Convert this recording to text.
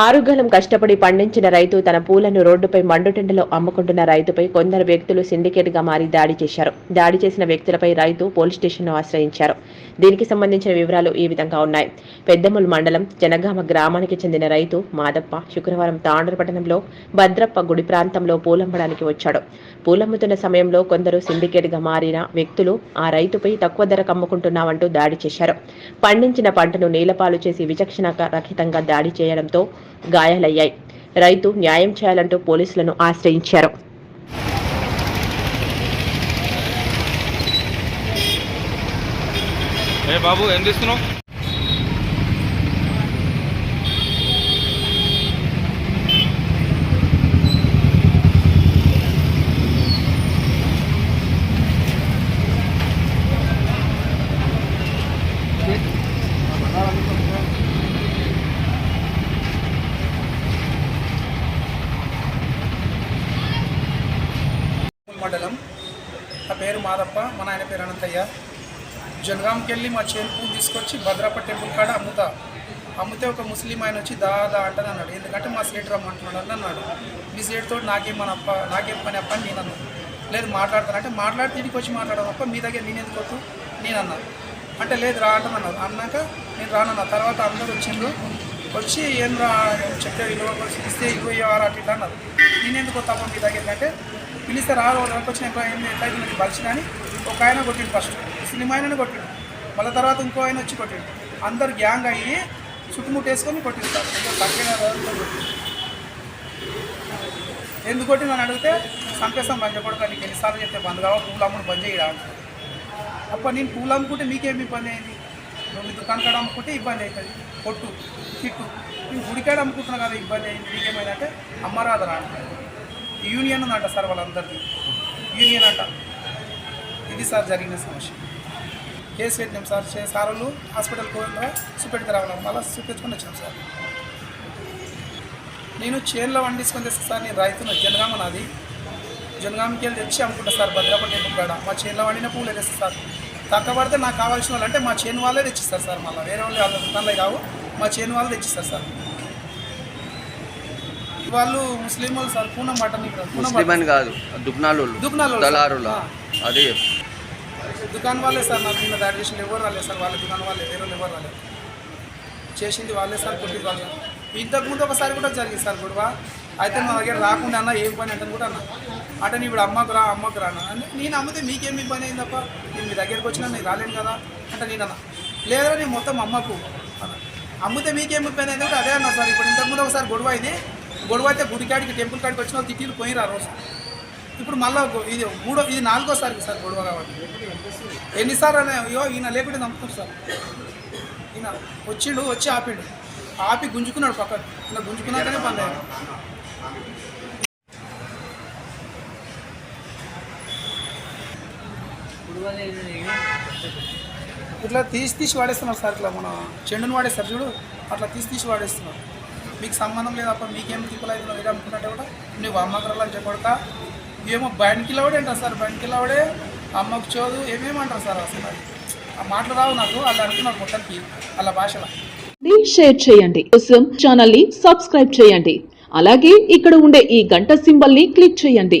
ఆరుగలం కష్టపడి పండించిన రైతు తన పూలను రోడ్డుపై మండుటెండలో అమ్ముకుంటున్న రైతుపై కొందరు వ్యక్తులు సిండికేట్గా మారి దాడి చేశారు. దాడి చేసిన వ్యక్తులపై రైతు పోలీస్ స్టేషన్ను ఆశ్రయించారు. దీనికి సంబంధించిన వివరాలు ఈ విధంగా ఉన్నాయి. పెద్దముల్ మండలం జనగామ గ్రామానికి చెందిన రైతు మాదప్ప శుక్రవారం తాండ్ర పట్టణంలో భద్రప్ప గుడి ప్రాంతంలో పూలమ్మడానికి వచ్చాడు. పూలమ్ముతున్న సమయంలో కొందరు సిండికేట్గా మారిన వ్యక్తులు ఆ రైతుపై తక్కువ ధరకు అమ్ముకుంటున్నామంటూ దాడి చేశారు. పండించిన పంటను నీలపాలు చేసి విచక్షణ రహితంగా దాడి చేయడంతో గాయాలయ్యాయి. రైతు న్యాయం చేయాలంటూ పోలీసులను ఆశ్రయించారు. బాబు ఏం తీస్తున్నావు మండలం. నా పేరు మాదప్ప మా నాయన పేరు అనంతయ్య. జనగాంకి వెళ్ళి మా చేను తీసుకొచ్చి భద్రప్ప టెంపుల్ కాడ అమ్ముతా. అమ్మితే ఒక ముస్లిం ఆయన వచ్చి దాదా దా అంటని అన్నాడు. ఎందుకంటే మా సేటు రమ్మంటున్నాడు అని అన్నాడు. మీ సేటుతో నాకేం మన అప్ప నాకేం పని అప్ప అని నేను అన్నాను లేదు మాట్లాడతాను అంటే మాట్లాడితే ఇంటికి వచ్చి మాట్లాడడం అప్ప మీ దగ్గర నేను ఎందుకు వద్దు? నేను అన్నా అంటే లేదు రా అంటాను అన్నాక నేను రానన్నా. తర్వాత అందరూ వచ్చిండ్రు. వచ్చి ఏం రా చెప్తే ఇరవై ఇస్తే ఇరవై ఆరు అటు ఇట్లా అన్నారు. నేను ఎందుకు తప్ప మీ దగ్గర అంటే పిలిస్తే రా వాళ్ళకి వచ్చిన ఎట్లా ఏంది ఎట్లా కానీ ఒక ఆయన కొట్టిండు ఫస్ట్ సినిమా ఆయన కొట్టిండు. మళ్ళీ తర్వాత ఇంకో ఆయన వచ్చి కొట్టిండు. అందరు గ్యాంగ్ అయ్యి చుట్టుముట్టు వేసుకొని కొట్టిస్తారు కొట్టిండు. ఎందుకు కొట్టి నన్ను అడిగితే సంపేస్తాం బంద్ చెప్పడం నీకు ఎన్నిసార్లు చెప్తే బంద్ కావాలి పూలు అమ్ముడు బంద్ చేయడానికి అంటారు. అప్ప నేను పూలు అమ్ముకుంటే మీకేమి ఇబ్బంది అయింది? రెండు మీ దుకాణం కాడ అమ్ముకుంటే ఇబ్బంది అవుతుంది. కొట్టు కిట్టు నేను గుడికాడ అమ్ముకుంటున్నా కదా ఇబ్బంది అయింది. మీకేమైందంటే అమ్మరాదరా అంటారు యూనియన్ అంట సార్ వాళ్ళందరిది. యూనియన్ అంట. ఇది సార్ జరిగిన సమస్య. కేసు పెట్టినాం సార్. చే- సార్ వాళ్ళు హాస్పిటల్కి పోయినా చూపెడితే రావాలి మళ్ళీ చూపించుకొని వచ్చాం సార్. నేను చేన్లో వండించుకొని తెస్తా సార్. నేను రైతును జనగామ నాది. జనగామకి వెళ్ళి తెచ్చి అమ్ముకుంటా సార్ భద్రపల్లి కాడ. మా చేనులో వండిన పూలే తెస్తా సార్. తక్కువ పడితే నాకు కావాల్సిన వాళ్ళు అంటే మా చేను వాళ్ళే తెచ్చిస్తారు సార్ మళ్ళీ. వేరే వాళ్ళు వాళ్ళ దుకాణంలో కావు. మా చేను వాళ్ళు తెచ్చిస్తారు సార్. వాళ్ళు ముస్లిం వాళ్ళు సార్ పూనం మటన్ ముస్లిం అని కాదు దుగ్నాలు దుకాణాలు దళారుల. అదే దుకాణం వాళ్ళే సార్ నాకు నిన్న దాడి చేసింది ఎవరు రాలేదు సార్ వాళ్ళ దుకాణం వాళ్ళే వేరే వాళ్ళు ఎవరు రాలేదు. చేసింది వాళ్ళే సార్ కొట్టింది వాళ్ళే. ఇంతకుముందు ఒకసారి కూడా జరిగింది సార్ గొడవ. అయితే నా దగ్గర రాకుండా అన్న ఏం పని అంటే కూడా అన్న. అంటే నీ ఇప్పుడు అమ్మకు రా అమ్మకు రా అంటే నేను అమ్మితే మీకేం ఇబ్బంది అయింది తప్ప నేను మీ దగ్గరికి వచ్చినా నేను రాలేను కదా? అంటే నేను అన్న. లేదా నేను మొత్తం అమ్మకు అమ్మితే మీకేం ఇబ్బంది అయింది అదే అన్న సార్. ఇప్పుడు ఇంతకుముందు ఒకసారి గొడవ అయింది. గొడవ అయితే గుడికాడికి టెంపుల్ కాడికి వచ్చిన వాళ్ళు తిట్టిలు పోయిరా రోజు. ఇప్పుడు మళ్ళీ ఇది మూడో ఇది నాలుగోసారి సార్ గొడవ కాబట్టి. ఎన్నిసార్లు అనే అయ్యో ఈయన లేకుంటే నమ్ముతుంది సార్. ఈయన వచ్చిండు వచ్చి ఆపిండు. ఆపి గుంజుకున్నాడు పక్కన ఇలా గుంజుకున్నాకనే పని ఇట్లా తీసి తీసి వాడేస్తున్నారు సార్ ఇట్లా మన చెండును వాడేస్తారు చూడు. అట్లా తీసి తీసి వాడేస్తున్నారు. మీకు సంబంధం లేదు అప్పుడు మీకేం తిప్పలేదు మీరు అనుకున్నట్టే కూడా నువ్వు అమ్మకరాలు అని చెప్పడక ఏమో బండికిలవడే అంటారు సార్ బండికిలవడే అమ్మకు చోదు ఏమేమంటారు సార్ అసలు ఆ మాటలు రావు నాకు అలా అనుకున్నారు మొత్తానికి వాళ్ళ భాషలో. షేర్ చేయండి. కోసం ఛానల్ని సబ్స్క్రైబ్ చేయండి. అలాగే ఇక్కడ ఉండే ఈ గంట సింబల్ని క్లిక్ చేయండి.